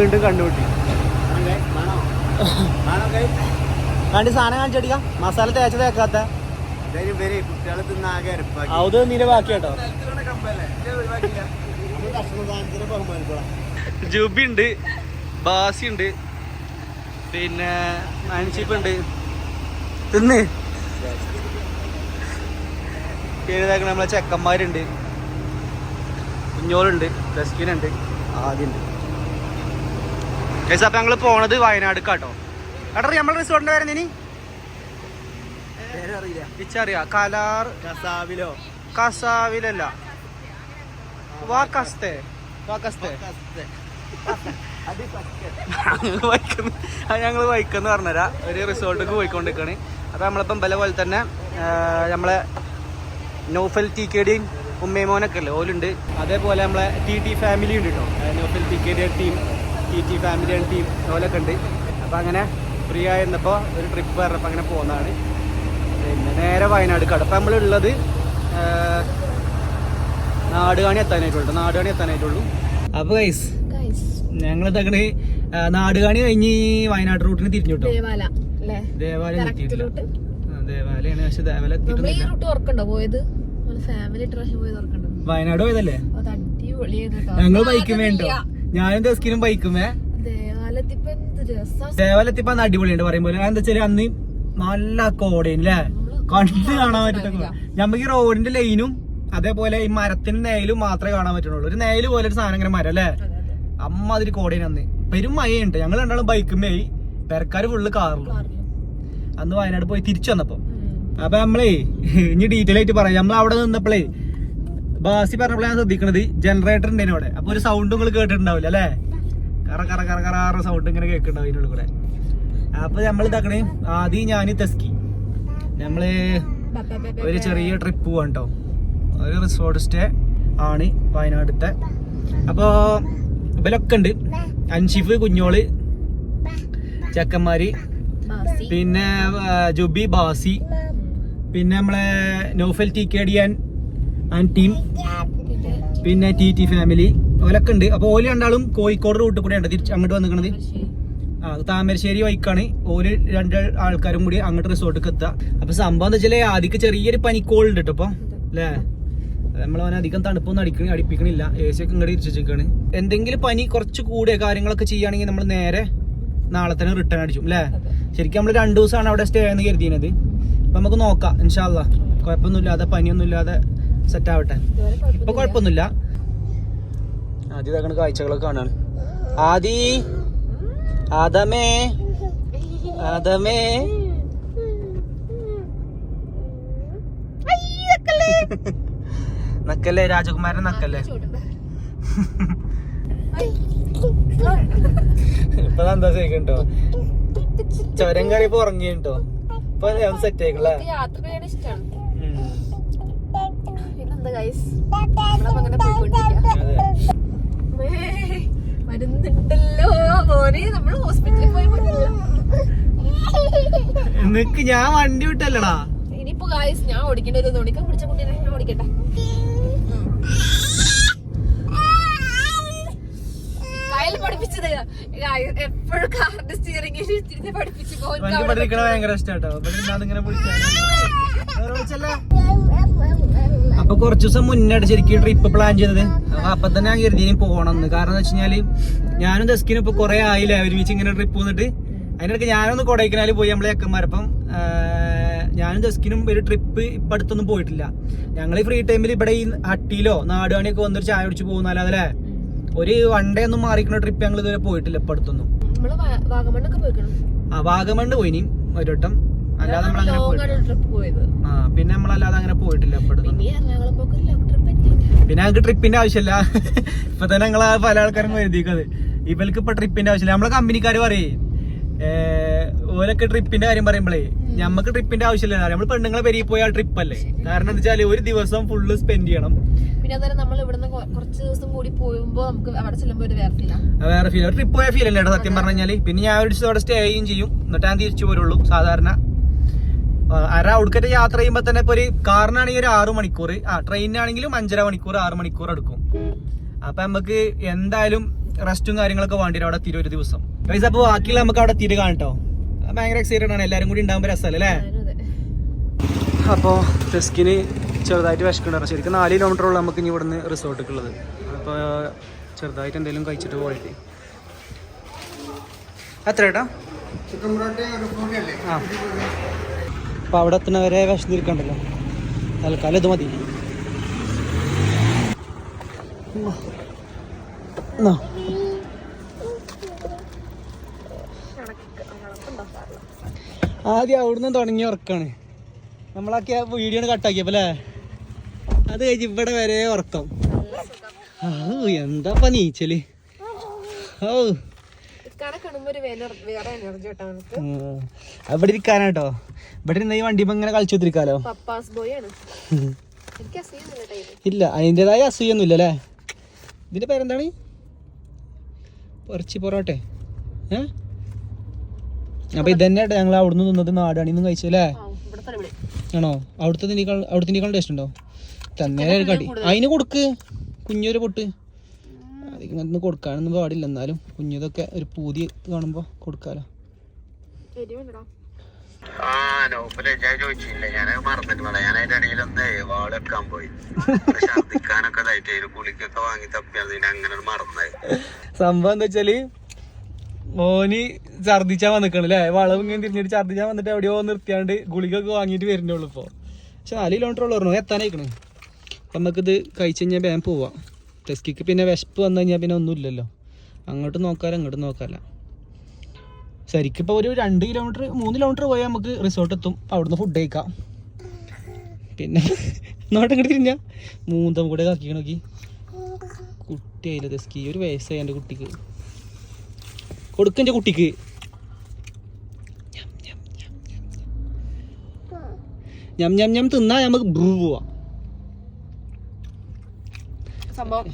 വീണ്ടും കണ്ടുപിട്ടി കണ്ടി സാധനം കാണിച്ചടിക്ക. മസാല തേച്ച തേക്കാത്ത. അത് നീല ബാക്കി കേട്ടോ. ജുബി ഉണ്ട് ബാസി ഉണ്ട് പിന്നെ മാൻഷിപ്പ് ഉണ്ട്. തിന്ന്. എഴുതാക്കണ നമ്മളെ ചെക്കന്മാരുണ്ട്. കുഞ്ഞോളുണ്ട് ഡസ്കിനുണ്ട് ആദ്യമുണ്ട് അപ്പൊ ഞങ്ങൾ പോണത് വയനാട് കേട്ടോ എടാ നമ്മളെ റിസോർട്ടിന്റെ പേര് ഇനി ഇച്ചറിയാ കലാർ കസാവിലോ? കസാവിലല്ല. വാക്കസ്തേ വാക്കസ്തേ ഞങ്ങൾ ഞങ്ങൾ വൈക്കെന്ന് പറഞ്ഞുതരാ ഒരു റിസോർട്ടിലേക്ക് പോയിക്കൊണ്ടിരിക്കണേ. അപ്പൊ നമ്മളിപ്പം ബല പോലെ തന്നെ നമ്മളെ നോഫൽ ടി കെ ഡിയും ഉമ്മേമോനൊക്കെ അല്ലേ? ഓലുണ്ട്. അതേപോലെ നമ്മളെ ടി ടി ഫാമിലി ഉണ്ട് കേട്ടോ Nofal T K D team. T T family and team അതുപോലൊക്കെ ഉണ്ട്. അപ്പോൾ അങ്ങനെ ഫ്രീ ആയിരുന്നപ്പോൾ ഒരു ട്രിപ്പ് പറഞ്ഞപ്പോൾ അങ്ങനെ പോകുന്നതാണ് പിന്നെ നേരെ വയനാട് കടപ്പം നമ്മളുള്ളത് നാടുകാണി എത്താനായിട്ടുള്ളൂ. നാടുകാണി എത്താനായിട്ടുള്ളൂ. അപ്പോൾ ഗൈസ് ഞങ്ങൾ തകണ് നാടുകാണി കഴിഞ്ഞ് വയനാട് റൂട്ടിന് തിരിഞ്ഞു കേട്ടോ ദേവാലയം എത്തിയിട്ടില്ല. ദേവാലയാണ് പക്ഷെ ദേവാലയം എത്തിയിട്ടില്ല. പോയത്? ഫാമിലി വയനാട് പോയതല്ലേ. ഞങ്ങൾ ആ, ബൈക്കും വേണ്ടോ. ഞാനും ദസ്കിനും ബൈക്കുമേ ദേവാലത്തിപ്പ അടിപൊളിയുണ്ട് പറയുമ്പോൾ എന്താ വെച്ചാൽ അന്ന് നല്ല കോടയും അല്ലേ കണ്ട് കാണാൻ പറ്റുന്ന നമുക്ക് ഈ റോഡിന്റെ ലൈനും അതേപോലെ ഈ മരത്തിന്റെ നേലും മാത്രമേ കാണാൻ പറ്റുള്ളൂ. ഒരു നേൽ പോലെ ഒരു സാധനം ഇങ്ങനെ മരം അല്ലേ അമ്മ അതെ. അമ്മാതിരി കോടയും അന്ന്. പെരും മഴയുണ്ട്. ഞങ്ങൾ രണ്ടാളും ബൈക്കുമേയി പെരക്കാർ ഫുള്ള് കാറിലും. കാറിലും. അന്ന് വയനാട് പോയി തിരിച്ചു വന്നപ്പോ. അപ്പൊ നമ്മളേ ഇനി ഡീറ്റെയിൽ ആയിട്ട് പറയാം. നമ്മൾ അവിടെ നിന്നപ്പോഴേ ബാസി പറഞ്ഞപ്പോഴാണ് ഞാൻ ശ്രദ്ധിക്കണത് ജനറേറ്റർ ഉണ്ടേനു അവിടെ. അപ്പൊ ഒരു സൗണ്ട് നിങ്ങൾ കേട്ടിട്ടുണ്ടാവില്ല അല്ലേ? കറ കറ കറ കറ സൗണ്ട് ഇങ്ങനെ കേൾക്കുന്നുണ്ടാവും ഉള്ളിൽ കൂടെ അപ്പൊ നമ്മൾ ഇതാക്കണേ ആദ്യം ഞാൻ തെസ്കി. നമ്മൾ ഒരു ചെറിയ ട്രിപ്പ് പോവാൻ കേട്ടോ ഒരു റിസോർട്ട് സ്റ്റേ ആണ് വയനാട്ടിലത്തെ അപ്പോ ഇവലൊക്കെ ഉണ്ട് അൻഷിഫ് കുഞ്ഞോൾ ചെക്കന്മാര്. പിന്നെ ജുബി ബാസി. പിന്നെ നമ്മളെ Nofal T K D and team പിന്നെ ടി ടി ഫാമിലി ഓലൊക്കെ ഉണ്ട് അപ്പോൾ ഓൽ രണ്ടാളും കോഴിക്കോട് റൂട്ട് കൂടെയാണ് തിരിച്ച് അങ്ങോട്ട് വന്നിക്കണത്. ആ താമരശ്ശേരി വൈക്കാണ്. ഓൽ രണ്ട് ആൾക്കാരും കൂടി അങ്ങോട്ട് റിസോർട്ടിൽ എത്തുക അപ്പൊ സംഭവം എന്താ വെച്ചാൽ ആദ്യക്ക് ചെറിയൊരു പനിക്കോളുണ്ട് കേട്ടോ ഇപ്പൊ. അല്ലേ? നമ്മളവനെ അധികം തണുപ്പൊന്നും അടിക്കണ അടിപ്പിക്കണില്ല. എ സി ഒക്കെ ഇങ്ങോട്ട് ഇരിച്ചിരിക്കാണ് എന്തെങ്കിലും പനി കുറച്ച് കൂടിയ കാര്യങ്ങളൊക്കെ ചെയ്യുകയാണെങ്കിൽ നമ്മൾ നേരെ നാളെ തന്നെ റിട്ടേൺ അടിച്ചു. അല്ലേ. ശരിക്കും നമ്മൾ രണ്ടു ദിവസമാണ് അവിടെ സ്റ്റേ എന്ന് കരുതിയത്. അപ്പൊ നമുക്ക് നോക്കാം. ഇൻഷാല്ല കുഴപ്പമൊന്നുമില്ലാതെ പനിയൊന്നും ഇല്ലാതെ സെറ്റ് ആവട്ടെ ഇപ്പൊ കുഴപ്പമൊന്നുമില്ല. ആദ്യം ഇതാക്കണ കാഴ്ചകളൊക്കെ കാണാണ്. ആദി. ആദമേ. ആദമേ. നക്കല്ലേ രാജകുമാരൻ നക്കല്ലേ. ഇപ്പൊ എന്താ ചെയ്യണ്ടോ ചൊരം കയറിയപ്പോ ഉറങ്ങിട്ടോ ഇപ്പൊ സെറ്റ് യാത്ര ചെയ്യാൻ ഇഷ്ടമാണ് ഗൈസ് പോയിക്കൊണ്ടിരിക്കുക മോനെ നമ്മൾ ഹോസ്പിറ്റലിൽ പോയി മരുന്നില്ല. ഞാൻ വണ്ടി വിട്ടല്ലടാ. ഇനിയിപ്പോ ഗായ്സ് ഞാൻ ഓടിക്കേണ്ട ഒരു തോണിക്കാൻ പിടിച്ച കുട്ടീനെ ഞാൻ ഓടിക്കട്ടെ. കയ്യിൽ പഠിപ്പിച്ചത്. എപ്പോഴും കാറിന്റെ സ്റ്റിയറിംഗ് തിരിച്ച് പഠിപ്പിച്ചു വണ്ടി പഠിക്കണ ഭയങ്കര ഇഷ്ടാട്ടോ. ഞാൻ ഇങ്ങനെ കുറച്ചു ദിവസം മുന്നേ ശരിക്കും ട്രിപ്പ് പ്ലാൻ ചെയ്തത്. അപ്പൊ അപ്പൊ തന്നെ ഞാൻ കരുതി ഇനി പോകണമെന്ന് കാരണം എന്ന് വെച്ചാൽ ഞാനും ദസ്കിനും ഇപ്പൊ കുറെ ആയില്ല ഒരുമിച്ച് ഇങ്ങനെ ട്രിപ്പ് വന്നിട്ട്. അതിനിടയ്ക്ക് ഞാനൊന്ന് കൊടൈക്കനാലിൽ പോയി നമ്മളെ അക്കന്മാരപ്പം ഞാനും ദസ്കിനും ഒരു ട്രിപ്പ് ഇപ്പൊ അടുത്തൊന്നും പോയിട്ടില്ല. ഞങ്ങൾ ഈ ഫ്രീ ടൈമിൽ ഇവിടെ ഈ ഹട്ടിയിലോ നാടുകാണിയൊക്കെ വന്നൊരു ചായ കുടിച്ച് പോകുന്നല്ലാതെ അല്ലേ ഒരു വൺ ഡേ ഒന്നും മാറിക്കുന്ന ട്രിപ്പ് ഞങ്ങൾ ഇതുവരെ പോയിട്ടില്ല ഇപ്പൊ അടുത്തൊന്നും. ആ വാഗമണ് പോയിനി ഒരു വട്ടം. അല്ലാതെ നമ്മൾ അങ്ങനെ പോയത്. ആ പിന്നെ നമ്മളല്ലാതെ അങ്ങനെ പോയിട്ടില്ല പിന്നെ ഞങ്ങൾക്ക് ട്രിപ്പിന്റെ ആവശ്യമില്ല ഇപ്പൊ തന്നെ ഞങ്ങൾ പല ആൾക്കാരും എഴുതിക്കത് ഇവർക്ക് ഇപ്പൊ ട്രിപ്പിന്റെ ആവശ്യമില്ല നമ്മളെ കമ്പനിക്കാർ പറയേ ഓരൊക്കെ ട്രിപ്പിന്റെ കാര്യം പറയുമ്പോഴേ ഞമ്മക്ക് ട്രിപ്പിന്റെ ആവശ്യമില്ല നമ്മൾ പെണ്ണുങ്ങളെ പെരുകി പോയാൽ ട്രിപ്പ് അല്ലേ? കാരണം എന്താ വെച്ചാൽ ഒരു ദിവസം ഫുള്ള് സ്പെൻഡ് ചെയ്യണം. പിന്നെ നമ്മൾ ഇവിടുന്ന് കുറച്ച് ദിവസം കൂടി നമുക്ക് അവിടെ ചെല്ലുമ്പോൾ ഒരു അത് വേറെ ഫീൽ ട്രിപ്പ് പോയ ഫീൽ അല്ലേ സത്യം പറഞ്ഞു പിന്നെ ഞാൻ ഒരു ദിവസം അവിടെ സ്റ്റേ ചെയ്യും. എന്നിട്ട് ഞാൻ തിരിച്ചു പോരുള്ളൂ സാധാരണ. അര ഔട്ട്കറ്റ് യാത്ര ചെയ്യുമ്പോ തന്നെ ഇപ്പൊ ഒരു കാറിനാണെങ്കിൽ ഒരു ആറു മണിക്കൂർ ആ ട്രെയിനിനാണെങ്കിലും അഞ്ചര മണിക്കൂർ ആറ് മണിക്കൂർ എടുക്കും. അപ്പൊ നമുക്ക് എന്തായാലും റെസ്റ്റും കാര്യങ്ങളൊക്കെ വേണ്ടി വരും അവിടെ തിരി ഒരു ദിവസം. പൈസ അപ്പൊ ബാക്കിയുള്ള നമുക്ക് അവിടെ തിരി കാണട്ടോ ഭയങ്കര എക്സൈറ്റഡ് ആണ്. എല്ലാരും കൂടി ഉണ്ടാകുമ്പോൾ രസമല്ലേ അല്ലേ? അപ്പോൾ ടെസ്കിന് ചെറുതായിട്ട് വിശക്കുണ്ടായിരുന്നു ശരിക്കും നാല് കിലോമീറ്റർ ഉള്ള നമുക്ക് ഇനി ഇവിടുന്ന് റിസോർട്ടിലേക്ക് ഉള്ളത് അപ്പോൾ ചെറുതായിട്ട് എന്തെങ്കിലും കഴിച്ചിട്ട് പോയിട്ട്. എത്ര ഏട്ടാ ആ. അപ്പോൾ അവിടെ എത്തുന്നവരെ വിശന്നിരിക്കണ്ടല്ലോ തൽക്കാലം ഇത് മതി. ആദ്യം അവിടുന്ന് തുടങ്ങിയ ഉറക്കാണ്. നമ്മളൊക്കെ വീഡിയോ കട്ടാക്കിയപ്പോ അല്ലേ? അത് കഴിഞ്ഞ് ഇവിടെ വരെ ഉറക്കം. ഓ എന്താപ്പാ നീച്ചൽ? ഓ അവിടെ ഇരിക്കാനാട്ടോ. ഇവിടെ ഇരുന്ന ഈ വണ്ടി ഇങ്ങനെ കളിച്ചു കുത്തിരിക്കാലോ ഇല്ല അതിന്റെതായ അസൂയൊന്നും ഇല്ല അല്ലേ? ഇതിന്റെ പേരെന്താണ്? പൊറച്ചി പൊറോട്ടെ. ഏ? അപ്പൊ ഇതന്നെ ഞങ്ങൾ അവിടുന്ന് നിന്നത് നാടാണിന്നും കഴിച്ചു അല്ലേ? ആ ഇവിടെ തന്നെ ഇവിടെ. ആണോ? അവിടുത്തെ അവിടുത്തെ ടേസ്റ്റ് ഉണ്ടോ? തന്നെ കടി. അതിന് കൊടുക്ക്. കുഞ്ഞൊരു പൊട്ട്. അതിങ്ങനെ കൊടുക്കാനൊന്നും പാടില്ല. എന്നാലും കുഞ്ഞതൊക്കെ ഒരു പൂതി കാണുമ്പോ കൊടുക്കാലോ. എരിവുണ്ടോ? ആ ഞാൻ ചോദിച്ചില്ല. ഞാൻ മറന്നിട്ടുള്ള ഞാൻ അതിന്റെ ഇടയിൽ ഒന്ന് വാൾ വെക്കാൻ പോയി ഛർദിക്കാനൊക്കെ ഇതായിട്ട് ഒരു കുളിക്കൊക്കെ വാങ്ങി അങ്ങനെ സംഭവം എന്താ വെച്ചാൽ മോന് ഛർദിച്ചാ വന്നിക്കണല്ലേ? അല്ലേ വളം ഇങ്ങനെ തിരിഞ്ഞിട്ട് ഛർദിച്ചാൻ വന്നിട്ട് എവിടെയോ നിർത്തിയാണ്ട് ഗുളികൊക്കെ വാങ്ങിയിട്ട് വരുന്നുള്ളൂ ഇപ്പൊ. പക്ഷെ നാല് കിലോമീറ്റർ ഉള്ളു എത്താനായിക്കണ്. അപ്പൊ നമുക്കിത് കഴിച്ചു കഴിഞ്ഞാൽ വേഗം പോവാം. ടെസ്കിക്ക് പിന്നെ വിശപ്പ് വന്നു കഴിഞ്ഞാൽ പിന്നെ ഒന്നുമില്ലല്ലോ. അങ്ങോട്ട് നോക്കാല അങ്ങോട്ട് നോക്കാല. ശരിക്കും ഇപ്പോൾ ഒരു രണ്ട് കിലോമീറ്റർ മൂന്ന് കിലോമീറ്റർ പോയാൽ നമുക്ക് റിസോർട്ട് എത്തും. അവിടുന്ന് ഫുഡ് കഴിക്കാം. പിന്നെ നോട്ട് ഇങ്ങോട്ട് തിരിഞ്ഞാ. മൂന്തം കൂടെ കാക്കി നോക്കി. കുട്ടിയായില്ല തെസ്കി ഒരു വയസ്സായി എന്റെ കുട്ടിക്ക്. കൊടുക്കും എന്റെ കുട്ടിക്ക്. ഞം ഞം ഞം തിന്നാ നമുക്ക് ബ്രൂ പോവാ. സംഭവം.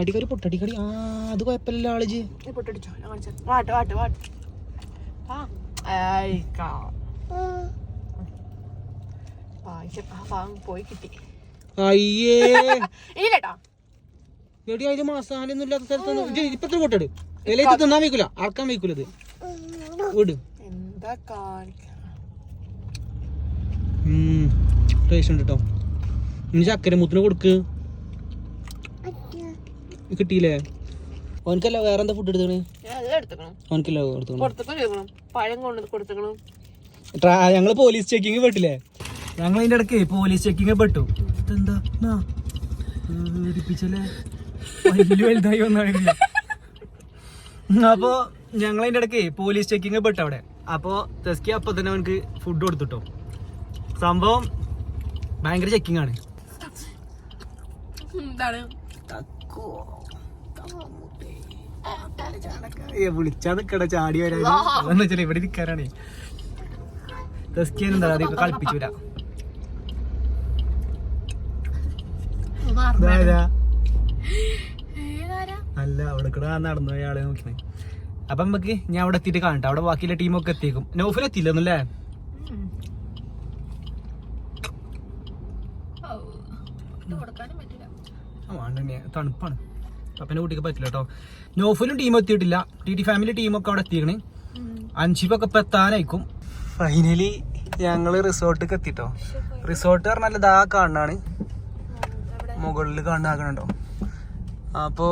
അടിക്കടി പൊട്ടടിക്കടി ആ അത് കുഴപ്പമില്ല ആളിജ്. പൊട്ടടിച്ചോ വാട്ട് വാട്ട് വാട്ട്? പോയി കിട്ടി. അയ്യേ. ഇല്ലേട്ടാ. എടി ഇല്ലാത്ത സ്ഥലത്തൊന്നും ഇപ്പത്തെ പൊട്ടട്. ഇലയിട്ട് തിന്നാൻ വയ്ക്കൂല അളക്കാൻ വയ്ക്കൂല ഇത് വിട്. എന്താ കാണിക്ക ടേസ്റ്റ് ഉണ്ട് കേട്ടോ ഇനി ചക്കര മുത്തിന് കൊടുക്ക്. കിട്ടിയില്ലേ? ഓനക്കല്ല വേറെ എന്താ ഫുഡ് എടുത്തുക്കണം. ഓനക്കല്ല കൊടുത്തുക്കണം. ഞങ്ങൾ പോലീസ് ചെക്കിങ് പെട്ടില്ലേ? ഞങ്ങൾ അതിന്റെ ഇടയ്ക്ക് പോലീസ് ചെക്കിങ് പെട്ടു. ഇതെന്താ? നാ, പേടിപ്പിച്ചല്ലേ വലിയ വലുതായി ഒന്നും അപ്പോ ഞങ്ങൾ അതിന്റെ ഇടയ്ക്ക് പോലീസ് ചെക്കിങ് പെട്ടു അവിടെ. അപ്പോ തെസ്കി അപ്പൊ തന്നെ അവനക്ക് ഫുഡ് കൊടുത്തിട്ടോ. സംഭവം ഭയങ്കര ചെക്കിങ് ആണ്. എന്താണ്? വിളിച്ചാ നിക്കട ചാടി വരാൻ അതെന്ന് വെച്ചാൽ ഇവിടെ നിൽക്കാനാണ് തെസ്കി എന്താ അതിപ്പോ കളിപ്പിച്ചൂല അല്ല അവിടെ കൂടെ നടന്നു പോയ ആളെ നോക്കിനെ അപ്പൊ നമുക്ക് ഞാൻ അവിടെ എത്തിയിട്ട് കാണട്ടെ അവിടെ ബാക്കിയുള്ള ടീമൊക്കെ എത്തിയേക്കും. നൗഫിൽ എത്തിയില്ലെന്നല്ലേ? തണുപ്പാണ്. അപ്പന്റെ കുട്ടിക്ക് പറ്റില്ല കേട്ടോ നോഫലും ടീം എത്തിയിട്ടില്ല. ടി ടി ഫാമിലി ടീമൊക്കെ അവിടെ എത്തിക്കണ് അഞ്ചിപ്പൊക്കെ ഇപ്പൊ എത്താനായിക്കും. ഫൈനലി ഞങ്ങൾ റിസോർട്ടിക്ക് എത്തിട്ടോ. റിസോർട്ട് പറഞ്ഞാൽ ഇതാ കാണാണ് മുകളിൽ കാണാക്കണുണ്ടോ അപ്പോ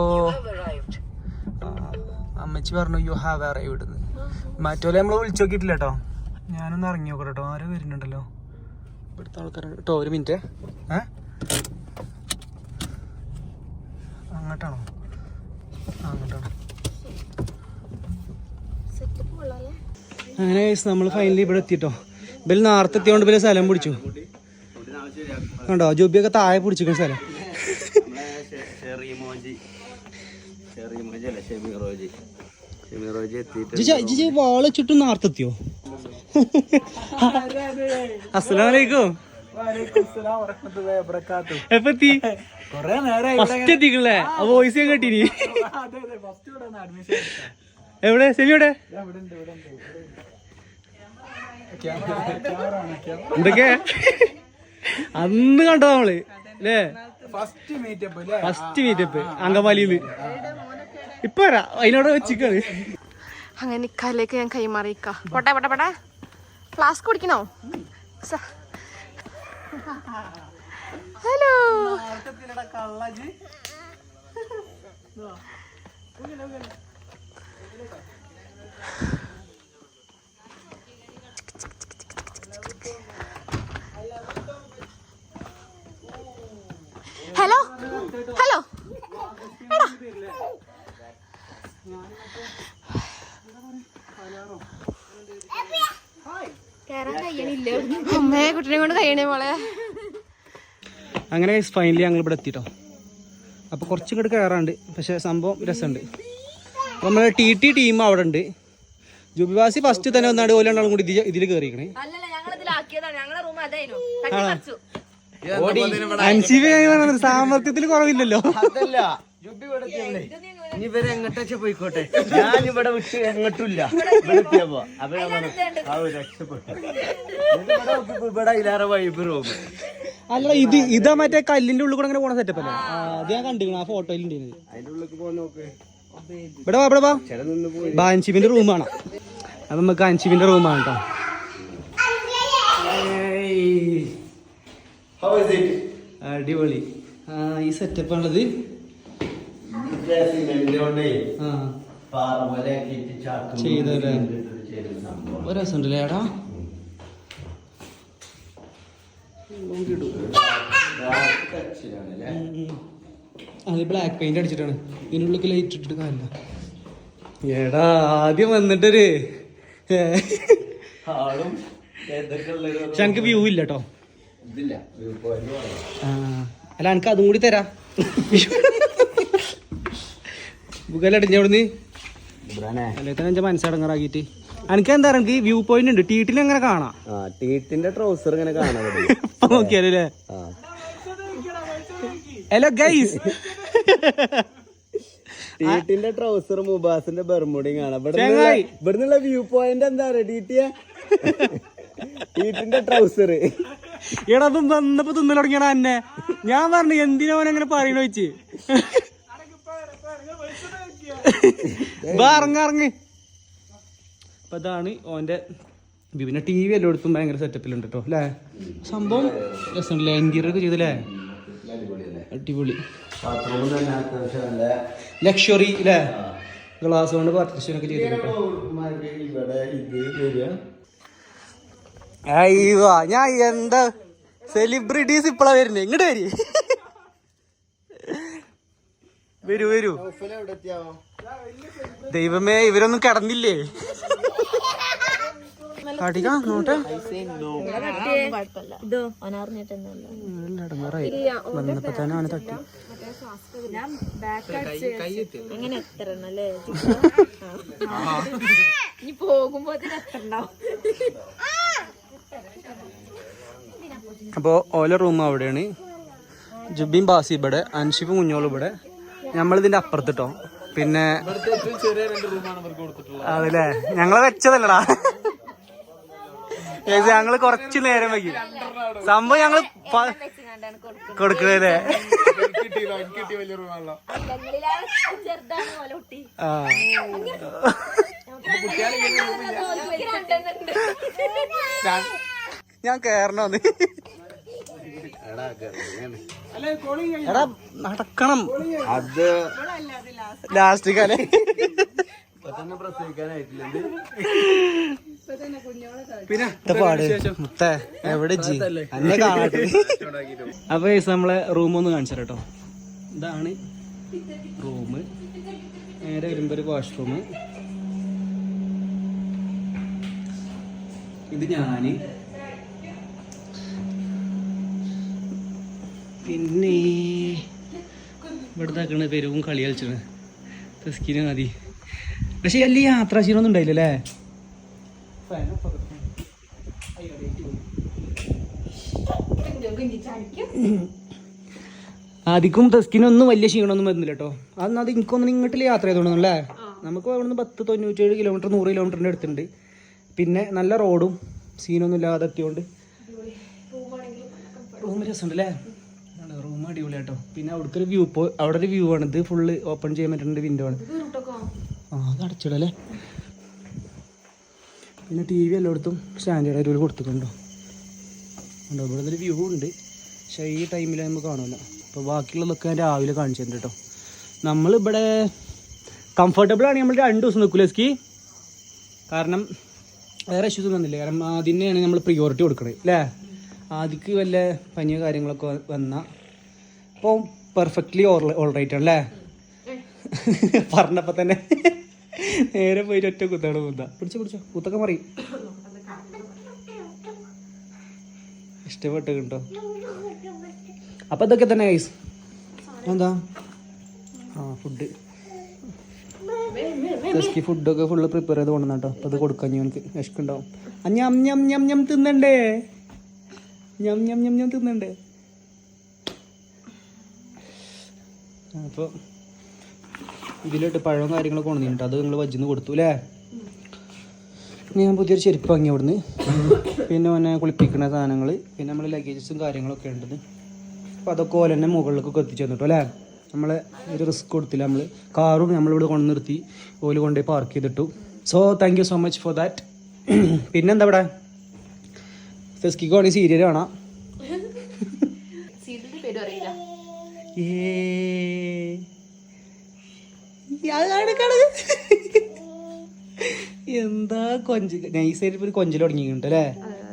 അമ്മച്ചി പറഞ്ഞു യു ഹാവ് അറൈവ്ഡ് മറ്റോലെ നമ്മൾ വിളിച്ചു നോക്കിയിട്ടില്ല കേട്ടോ ഞാനൊന്ന് ഇറങ്ങി നോക്കട്ടെ കേട്ടോ ആരോ വരുന്നുണ്ടല്ലോ. ഇവിടുത്തെ ആൾക്കാരുണ്ട് കേട്ടോ ഒരു മിനിറ്റ്. ഏ? അങ്ങോട്ടാണോ ആ, അങ്ങോട്ടാണോ സെറ്റപ്പ് കൊള്ളാല്ലേ അങ്ങനെ നമ്മൾ ഫൈനലി ഇവിടെ എത്തിട്ടോ. ഇവർ നേരത്തെ എത്തിയോണ്ട് ഇവർ സ്ഥലം പിടിച്ചു. കണ്ടോ? ജോബിയൊക്കെ താഴെ പിടിച്ചിരിക്കുന്ന സ്ഥലം. ജിജി ജിജി വാൾ ചുറ്റും നേർത്തെത്തിയോ? അസ്സലാമലൈക്കും. എപ്പത്തി? ഫസ്റ്റ് എത്തിക്കണല്ലേ വോയിസ് ഞാൻ കേട്ടിനി. എവിടെ? സെമി എവിടെ? എന്തൊക്കെ? അന്ന് കണ്ടോ നമ്മൾ അല്ലേ? ഫസ്റ്റ് മീറ്റപ്പ് ഫസ്റ്റ് മീറ്റപ്പ് അങ്കമാലിന്ന് ഇപ്പൊ വരാ അതിനോട് വെച്ചിക്കാണ്. അങ്ങനെ നിക്കാലേക്ക് ഞാൻ കൈമാറിയിക്ക. പോട്ടെ പോട്ടെ പോട്ടെ. ഫ്ലാസ്ക് കുടിക്കണോ? സ- ഹലോ ഹലോ ഹലോ അമ്മേ കുട്ടിനെ കൊണ്ട് കഴിയണേ മോളെ. അങ്ങനെ ഫൈനലി ഞങ്ങൾ ഇവിടെ എത്തിട്ടോ. കുറച്ചും കൂടി കയറാണ്ട് പക്ഷേ സംഭവം രസമുണ്ട് അപ്പോൾ നമ്മളെ ടി ടി ടീം അവിടെ ഉണ്ട് ജുബിവാസി ഫസ്റ്റ് തന്നെ വന്നാണ്ട് ഓലാണ്ടാളും കൂടി ഇതിൽ ഇതിൽ കയറിക്കണേ അൻസിബി കുറവില്ലല്ലോ. അതല്ല ഇവിടെ എത്തിയല്ലേ? ഇനി ഇവരെ എങ്ങോട്ടാ പോയിക്കോട്ടെ? ഞാൻ ഇവിടെ വിട്ട് എങ്ങോട്ടില്ല ഇവിടെ രക്ഷപ്പെട്ടു. ഇവിടെ വൈബ് റൂം അല്ല ഇത് ഇതാ മറ്റേ കല്ലിന്റെ ഉള്ളിൽ കൂടെ അങ്ങനെ പോണ സെറ്റപ്പ് അല്ലേ? അത് ഞാൻ കണ്ടിരുന്നു ആ ഫോട്ടോയിൽ ഇവിടെ വാ ഇവിടെ വാ. ചില നിന്ന് പോയി. ബാ റൂമാണ് അപ്പൊ നമുക്ക് അഞ്ചിബിന്റെ റൂമാണ് കേട്ടോ? അടിപൊളി. ഈ സെറ്റപ്പ് ആണത്. ചെയ്തല്ലേ? ഒരു രസമുണ്ടല്ലേ ഏടാ അത് ബ്ലാക്ക് പെയിന്റ് അടിച്ചിട്ടാണ്. ഇതിനുള്ളിൽ ലൈറ്റ് ഇട്ടിട്ട് കാര്യമില്ല. എടാ ആദ്യം വന്നിട്ടൊരു പക്ഷെ എനിക്ക് വ്യൂ ഇല്ല കേട്ടോ അല്ല എനിക്ക് അതും കൂടി തരാ. ബുക്കലടിഞ്ഞ അവിടുന്ന് ഇബ്രാനെ. അല്ലേ തന്നെ എന്റെ മനസ്സടങ്ങറാക്കിയിട്ട് എനിക്ക് എന്താ എനിക്ക് വ്യൂ പോയിന്റ് ഉണ്ട്. ടീറ്റിൽ എങ്ങനെ കാണാം? ടീറ്റിന്റെ ട്രൗസർ ഇങ്ങനെ ഇപ്പൊ നോക്കിയാലേ ഹലോ ഗൈസ് ടീറ്റിന്റെ ട്രൗസർ മുബാസിന്റെ ബെർമുടി കാണാം. ഇവിടെ ഇവിടുന്നുള്ള വ്യൂ പോയിന്റ് എന്താ പറയുക ടീറ്റിയ ടീറ്റിന്റെ ട്രൗസർ എടാ അതും വന്നപ്പോ തിന്നു തുടങ്ങിയടാ എന്നെ ഞാൻ പറഞ്ഞു എന്തിനാ അവൻ അങ്ങനെ പറയണ വെച്ച്? ഇറങ്ങ ഇറങ്ങ്. അപ്പൊ അതാണ് ഓന്റെ. പിന്നെ ടി വി എല്ലായിടത്തും ഭയങ്കര സെറ്റപ്പിലുണ്ട് കേട്ടോ അല്ലേ സംഭവം രസമുണ്ടല്ലേ? ഇന്റീരിയർ ഒക്കെ ചെയ്തല്ലേ? അടിപൊളി. ലക്ഷറി അല്ലേ ഗ്ലാസ് കൊണ്ട് പാർട്ടിഷനൊക്കെ ചെയ്തിട്ടുണ്ട് ഞാൻ എന്താ സെലിബ്രിറ്റീസ് ഇപ്പളാ വരുന്നേ? ഇങ്ങോട്ട് വരി. വരൂ വരൂ. ദൈവമേ ഇവരൊന്നും കിടന്നില്ലേ? അപ്പൊ ഓല റൂം അവിടെയാണ്. ജുബിൻ ബാസി ഇവിടെ അൻഷിഫും കുഞ്ഞോളും ഇവിടെ. നമ്മളിതിന്റെ അപ്പുറത്തിട്ടോ. പിന്നെ അതല്ലേ ഞങ്ങൾ വെച്ചതല്ലടാ. ഞങ്ങൾ കുറച്ച് നേരം വൈകി. സംഭവം ഞങ്ങൾ കൊടുക്കണല്ലേ ഞാൻ കേറണോന്ന് എടാ നടക്കണം. അത് ലാസ്റ്റ് കാലേ പിന്നെ മുത്തേ എവിടെ അപ്പൊ നമ്മളെ റൂം ഒന്ന് കാണിച്ചു കേട്ടോ. ഇതാണ് റൂം നേരെ വരുമ്പോ വാഷ്റൂം ഇത് ഞാൻ. പിന്നെ ഇവിടുത്തെ ആക്കണ പെരുവും കളി കളിച്ചാണ് തസ്കിന് മതി. പക്ഷെ വലിയ യാത്രാശീലമൊന്നും ഉണ്ടായില്ലല്ലേ അധികം തസ്കിനൊന്നും വലിയ ക്ഷീണമൊന്നും വരുന്നില്ല കേട്ടോ അന്ന് അത് എനിക്കൊന്നും ഇങ്ങോട്ടില്ല യാത്ര ചെയ്തോണ്ടല്ലേ നമുക്ക് അവിടുന്ന് പത്ത് തൊണ്ണൂറ്റേഴ് കിലോമീറ്റർ നൂറ് കിലോമീറ്ററിന്റെ അടുത്തുണ്ട്. പിന്നെ നല്ല റോഡും സീനൊന്നും ഇല്ലാതെ എത്തിയോണ്ട്. റൂം രസമുണ്ട് അല്ലേ? റൂം അടിപൊളി പിന്നെ അവിടെ ഒരു വ്യൂ പോ അവിടെ ഒരു വ്യൂ ആണ്. ഇത് ഫുള്ള് ഓപ്പൺ ചെയ്യാൻ പറ്റുന്ന വിൻഡോ ആണ്. ആ അത് അടച്ചിടല്ലേ? പിന്നെ ടി വി എല്ലായിടത്തും സ്റ്റാൻഡേർഡ് ആയിട്ട് കൊടുത്തിട്ടുണ്ടോ. ഉണ്ടോ ഇവിടെ ഒരു വ്യൂ ഉണ്ട്. പക്ഷേ ഈ ടൈമിൽ നമുക്ക് കാണില്ല അപ്പോൾ ബാക്കിയുള്ളതൊക്കെ ഞാൻ രാവിലെ കാണിച്ചു തരുന്നുണ്ട് കേട്ടോ നമ്മളിവിടെ കംഫർട്ടബിൾ ആണ് നമ്മൾ രണ്ട് ദിവസം നിൽക്കില്ല സ്കി കാരണം വേറെ ഇഷ്യൂസ് ഒന്നും വന്നില്ല? കാരണം അതിനെയാണ് നമ്മൾ പ്രിയോറിറ്റി കൊടുക്കണേ അല്ലേ? ആദ്യക്ക് വല്ല പനിയോ കാര്യങ്ങളൊക്കെ വന്നാൽ അപ്പോൾ പെർഫെക്റ്റ്ലി ഓൾ റൈറ്റ് ആണ് അല്ലേ പറഞ്ഞപ്പോൾ തന്നെ നേരെ പോയിട്ട് ഒറ്റ കുത്താണ് കുത്ത. പിടിച്ചു പിടിച്ചോ. കുത്തൊക്കെ മറി. ഇഷ്ടപ്പെട്ട് കിട്ടോ അപ്പം ഇതൊക്കെ തന്നെ ഐസ് എന്താ? ആ ഫുഡ് ജസ്റ്റ് ഫുഡൊക്കെ ഫുള്ള് പ്രിപ്പയർ ചെയ്ത് കൊണ്ടുവന്ന കേട്ടോ അപ്പം അത് കൊടുക്കാൻ ഞങ്ങൾക്ക് വിശക്കുണ്ടാവും. ഞം ഞം ഞം ഞം തിന്നണ്ടേ? ഞം ഞം ഞം ഞം തിന്നണ്ടേ? അപ്പോൾ ഇതിലിട്ട് പഴവും കാര്യങ്ങളൊക്കെ കൊണ്ടുവന്നിട്ട് അത് നിങ്ങൾ വജ്ജിന്ന് കൊടുത്തു അല്ലേ ഞാൻ പുതിയൊരു ചെരുപ്പ് വാങ്ങി അവിടുന്ന്. പിന്നെ ഓനെ കുളിപ്പിക്കുന്ന സാധനങ്ങൾ പിന്നെ നമ്മൾ ലഗേജസും കാര്യങ്ങളൊക്കെ ഉണ്ടത്. അപ്പോൾ അതൊക്കെ ഓല തന്നെ മുകളിലേക്കൊക്കെ എത്തിച്ചു തന്നിട്ടു അല്ലേ? നമ്മളെ ഒരു റിസ്ക് കൊടുത്തില്ല നമ്മൾ കാറും നമ്മളിവിടെ കൊണ്ട് നിർത്തി. ഓൽ കൊണ്ടുപോയി പാർക്ക് ചെയ്തിട്ടു. So thank you so much for that പിന്നെന്താ ഇവിടെ? ഫെസ്കിക്ക് വേണമെങ്കിൽ സീരിയൽ കാണാം. ഏ എന്താ കൊഞ്ച്? നൈസായിട്ട് ഒരു കൊഞ്ചൽ തുടങ്ങിയിട്ടുണ്ട് അല്ലേ?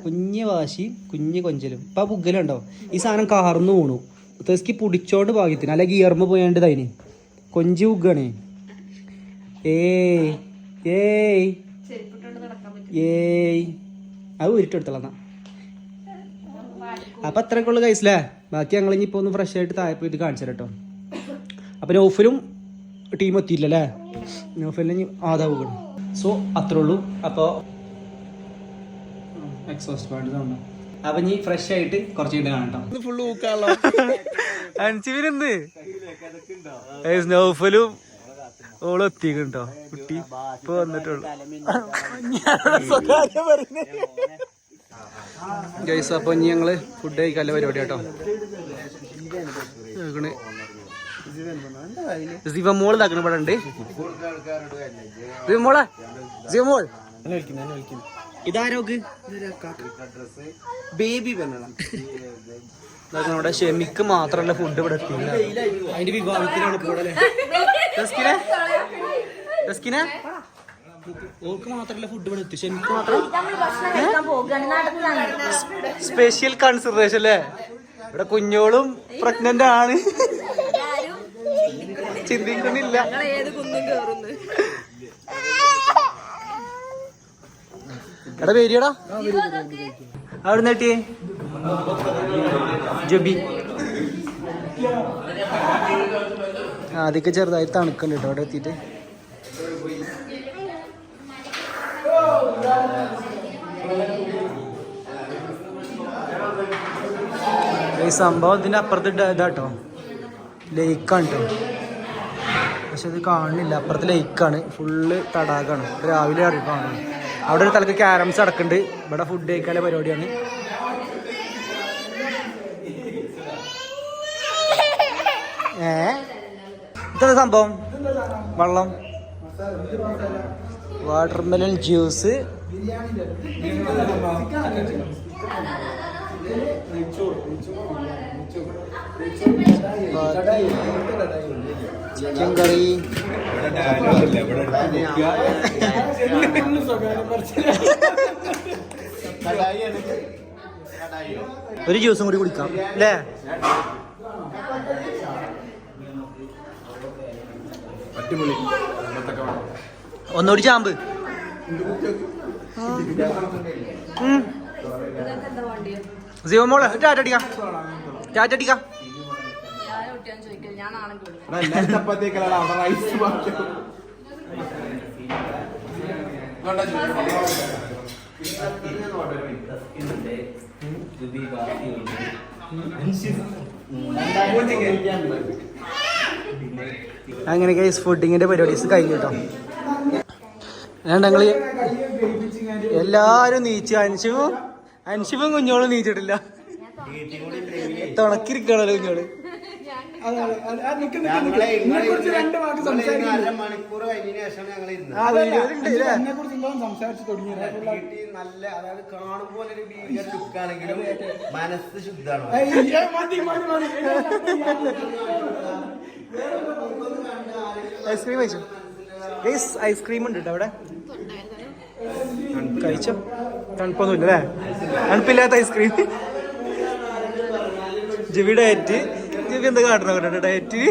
കുഞ്ഞ് വാശി കുഞ്ഞ് കൊഞ്ചലും. ഇപ്പൊ ആ പുകലുണ്ടോ? ഈ സാധനം കാർന്നു പോണു തെസ്കി പുടിച്ചോണ്ട് ഭാഗ്യത്തിന്. അല്ലെ ഗിയർമ പോയാണ്ട് അതിന് കൊഞ്ച് പുകണേ. ഏയ് ഏയ്. ഏയ്. അത് ഉരുട്ടെടുത്തോളാം അപ്പൊ അത്രയൊക്കെ ഉള്ളു കൈസില്ലേ ബാക്കി ഞങ്ങൾ ഇനിയിപ്പോ ഒന്ന് ഫ്രഷ് ആയിട്ട് താഴെ പോയിട്ട് കാണിച്ചു കേട്ടോ അപ്പൊ നൗഫലും ടീം എത്തിയില്ലല്ലേ നൗഫലിന് ഇനി ആദാ പോകണം. സോ അത്രേ ഉള്ളൂ. അപ്പോൾ എക്സോസ്റ്റ് പാട്ട് സൗണ്ട് അപ്പൊ നീ ഫ്രഷ് ആയിട്ട് കുറച്ച് കഴിഞ്ഞ് കാണട്ടോ ഫുള്ള് ഊക്കാണല്ലോ. അൻസിവിനെന്ത് നൗഫലും ഓളും എത്തിക്കണ്ടോ കുട്ടി ഇപ്പൊ വന്നിട്ടുള്ളൂ. ഗൈസ് അപ്പൊ ഇനി ഞങ്ങൾ ഫുഡ് കഴിക്കാനുള്ള പരിപാടി കേട്ടോ. സിവമോൾ ഇതാക്കണ ഇവിടെ ഉണ്ട്. സിവമോളെ മോൾ ഇതാരോക്ക് ബേബി പെണ്ണ നമ്മുടെ ഷെമിക്ക് മാത്രമല്ല ഫുഡ് ഇവിടെ എത്തിയില്ല അതിന്റെ വിഭാഗത്തിലാണ്? ഡസ്കിനെ? ഡസ്കിനെ? ഓൾക്ക് മാത്രമല്ല ഫുഡ് ഇവിടെ എത്തി. ഷെമിക്ക് മാത്രം. സ്പെഷ്യൽ കൺസിഡറേഷൻ അല്ലേ? ഇവിടെ കുഞ്ഞോളും പ്രഗ്നന്റ് ആണ്. ചിന്തിക്കുന്നില്ല. എടാ പേരിയടാ അവിടെ നേട്ടി ജബി. ആദ്യമൊക്കെ ചെറുതായി തണുക്കുന്നുണ്ട് കേട്ടോ അവിടെ എത്തിയിട്ട്. ഈ സംഭവം ഇതിന്റെ അപ്പുറത്ത് ഇതാട്ടോ. ലേക്കാണ് കേട്ടോ പക്ഷെ ഇത് കാണുന്നില്ല. അപ്പുറത്ത് ലേക്കാണ് ഫുള്ള് തടാകാണ് രാവിലെ അറിയിപ്പാണ് അവിടെ ഒരു തലക്ക് ക്യാരംസ് അടക്കുന്നുണ്ട്. ഇവിടെ ഫുഡ് കഴിക്കാനുള്ള പരിപാടിയാണ്. ഏ? ഇത്ര സംഭവം? വെള്ളം. Watermelon juice chicken curry. ഒരു ജ്യൂസും കൂടി കുടിക്കാം. അല്ലേ? ഒന്നുകൂടി ചാമ്പ്. ഉം. സിവമോളെ ടാറ്റടിക്കാം ടാറ്റടിക്കാം അങ്ങനെ ഗൈസ് ഫുഡിങ്ങിന്റെ പരിപാടീസ് കഴിഞ്ഞു കേട്ടോ ഞാൻ ഞങ്ങൾ എല്ലാരും നീച്ചു അൻഷിവും അൻഷിവും കുഞ്ഞോളും നീച്ചിട്ടില്ല തുണക്കിരിക്കണല്ലോ കുഞ്ഞോൾ നല്ല അതായത് കാണുമ്പോൾ മനസ്സ് ശുദ്ധാണ് ഐസ്ക്രീം ഐസ്ക്രീം ഉണ്ട് അവിടെ കഴിച്ചോ? തണുപ്പൊന്നുമില്ല അല്ലേ തണുപ്പില്ലാത്ത ഐസ്ക്രീം ജിവി ഡയറ്റ് ജിവി എന്താ കാട്ടണ കേട്ടോ ഡയറ്റ്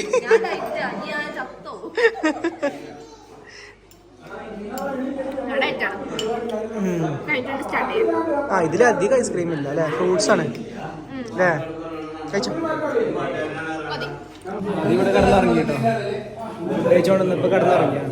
സ്റ്റാർട്ട് ആ. ഇതിൽ അധികം ഐസ്ക്രീം ഇല്ല അല്ലേ? ഫ്രൂട്ട്സ് ആണ്. അല്ലേ? കഴിച്ചോ? ഇവിടെ കിടന്നിറങ്ങി കേട്ടോ കഴിച്ചോണ്ട് ഇപ്പൊ കിടന്നിറങ്ങിയ?